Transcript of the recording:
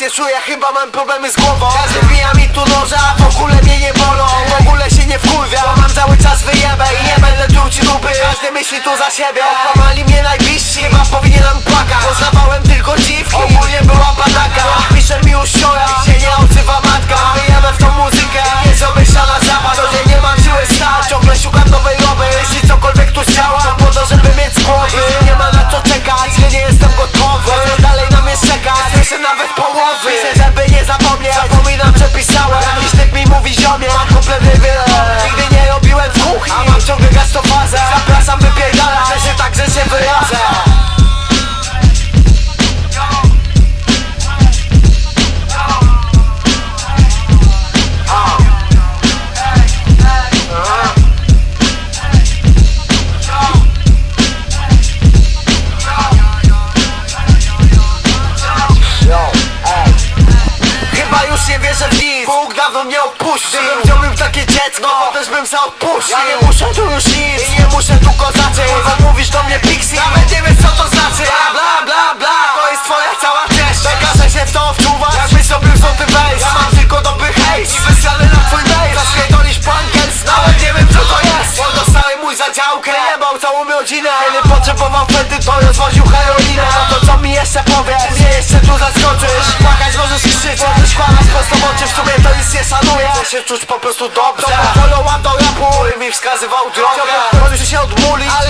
nie czuję, chyba mam problemy z głową. Każdy wbija mi tu noża, w ogóle mnie nie bolą. W ogóle się nie wkurwia, mam cały czas wyjebę I nie będę truł ci dupy, każdy myśli tu za siebie. Okłamali mnie najbliżsi, Chyba już nie wierzę w nic. Bóg dawno mnie opuścił. Gdybym wziął bym takie dziecko, to też bym se odpuścił Ja nie muszę tu już nic. I nie muszę tu kozaczyć. Bo mówisz do mnie Pixie. Nawet nie wiesz co to znaczy. Bla bla bla bla. To jest twoja cała treść Każę się w to wczuwać. Jakbyś sobie złoty wejść. Ja mam tylko dobry hejs I wyślany na twój mail. Zaświetolisz po angielsku Nawet nie wiem co to jest. Bo dostałem mój za działkę. Jebał całą rodzinę. Kiedy potrzebował wtedy to rozwoził heroinę. No to co mi jeszcze się czuć po prostu dobrze. Wolą do rapu, który mi wskazywał drogę. Chciałbym, się odmulić, ale